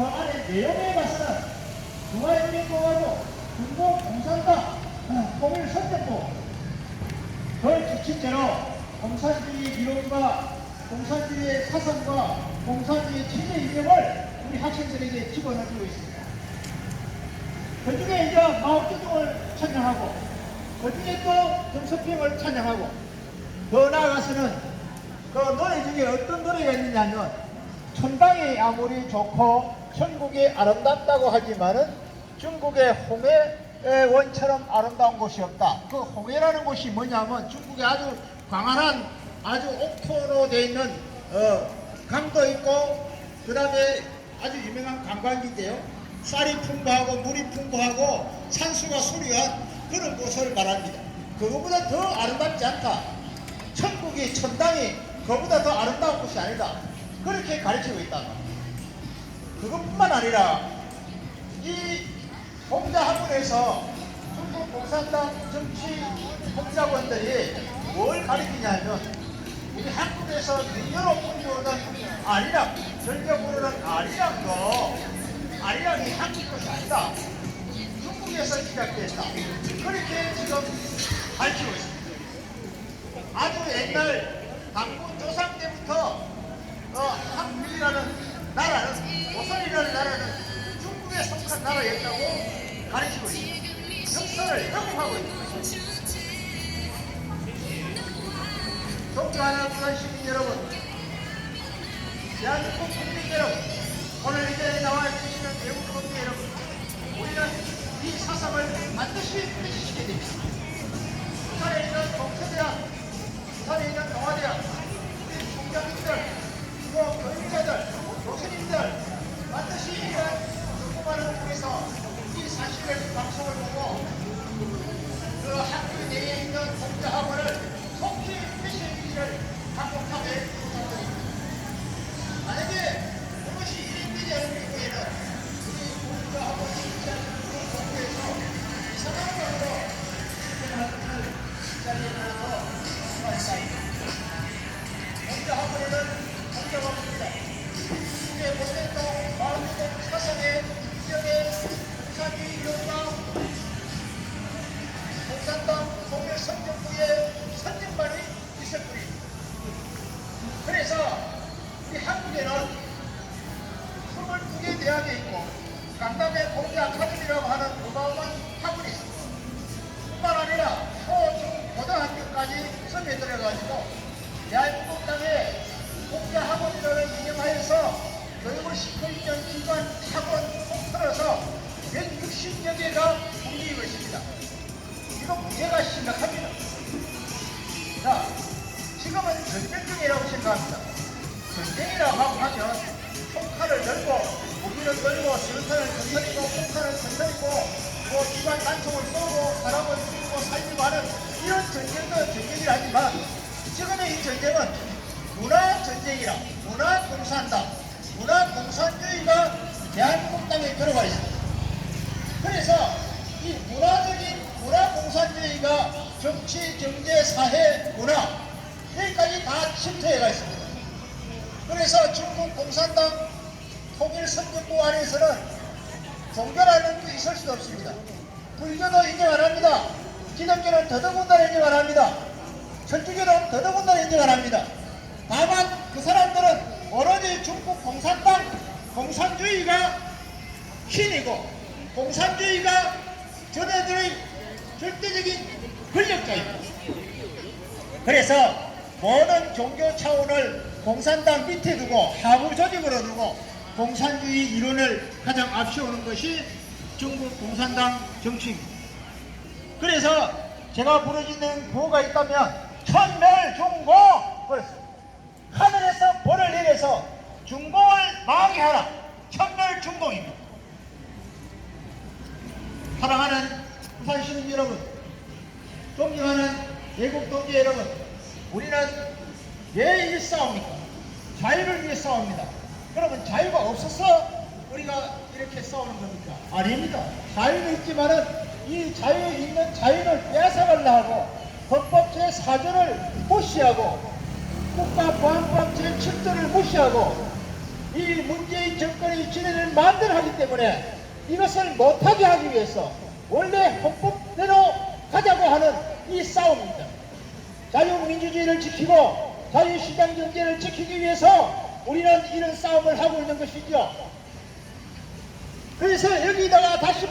그 안에 내용에 봐서는 중화인민공화국 중국공산당 어, 통일선전부 그걸 지침대로 공산주의 이론과 공산주의의 사상과 공산주의 체제 이념을 우리 학생들에게 집어넣어주고 있습니다. 그 중에 이제 마오쩌둥을 찬양하고 그 중에 또 정석병을 찬양하고 더 나아가서는 그 노래 중에 어떤 노래가 있느냐면 천당이 아무리 좋고 천국이 아름답다고 하지만은 중국의 홍해의 원처럼 아름다운 곳이 없다. 그 홍해라는 곳이 뭐냐면 중국의 아주 광활한 아주 옥토로 되어 있는 어, 강도 있고 그 다음에 아주 유명한 관광지인데요. 쌀이 풍부하고 물이 풍부하고 산수가 수려한 그런 곳을 말합니다. 그거보다 더 아름답지 않다. 천국이 천당이 그보다 더 아름다운 곳이 아니다. 그렇게 가르치고 있다. 그것뿐만 아니라 이 공자 학원에서 중국共産당 정치 공자원들이 뭘 가르치냐면 우리 한국에서 능여로 부르는 아리랑, 부르는 아리랑도 아리랑이 한국 것이 아니다. 중국에서 시작됐다. 그렇게 지금 가르치고 있습니다. 아주 옛날 당군 조상 때부터 어, 한국이라는 나라였다고 가르치고 있습니다. 회복하고 있는 것입니다. 존경하는 부산 시민 여러분, 대한민국 국민 여러분, 오늘 이 자리에 나와 계시는 외국 국민 여러분, 우리는 이 사상을 반드시 폐지시켜야 됩니다. 부산에 있는 동서대학, 부산에 있는 동아대학, 우리 총장님들, 그리고 하게 부탁드립니다. 만약에 그것이 일인되지 않을 경우에는 우리 공자학원이 위치하는 그런 공부에서 이상한 걸로 집행하는 자리에 들어서 말씀하니다 공자학원에는 공자가 없습니다. 중국의 못된 마음의 사상의 이념의 공산주의 이론과 문제가 심각합니다. 자, 지금은 전쟁 중이라고 생각합니다. 전쟁이라고 하면 총칼을 들고 무기를 들고 수류탄을 건드리고 폭탄을 건드리고 뭐 기관 단총을 쏘고 사람을 죽이고 살리고 하는 이런 전쟁도 전쟁이라 하지만 지금의 이 전쟁은 문화 전쟁이라 문화 공산당 문화 공산주의가 대한민국 땅에 들어가 있습니다. 그래서 이 문화적인 문화 공산주의가 정치, 경제, 사회, 문화 여기까지 다 침투해가 있습니다. 그래서 중국 공산당 통일 선진부 안에서는 종교라는 게 있을 수도 없습니다. 불교도 인정 안 합니다. 기독교는 더더군다나 인정 안 합니다. 천주교는 더더군다나 인정 안 합니다. 다만 그 사람들은 오로지 중국 공산당 공산주의가 신이고 공산주의가 저네들의 절대적인 권력자입니다. 그래서 모든 종교 차원을 공산당 밑에 두고 하부 조직으로 두고 공산주의 이론을 가장 앞세우는 것이 중국 공산당 정치입니다. 그래서 제가 부르짖는 구호가 있다면 천멸중고. 하늘에서 벌을 내려서 중공을 망하게 하라. 천멸중공입니다. 사랑하는 부산 시민 여러분, 존경하는 외국 동지 여러분, 우리는 왜이 싸웁니까? 자유를 위해 싸웁니다. 여러분 자유가 없어서 우리가 이렇게 싸우는 겁니까? 아닙니다. 자유는 있지만은 이 자유에 있는 자유를 빼앗아가려 하고 헌법 제4조를 무시하고 국가보안법 제7조를 무시하고 이 문재인 정권의 진행을 마음대로 하기 때문에 이것을 못하게 하기 위해서 원래 헌법대로 가자고 하는 이 싸움입니다. 자유민주주의를 지키고 자유시장 경제를 지키기 위해서 우리는 이런 싸움을 하고 있는 것이죠. 그래서 여기다가 다시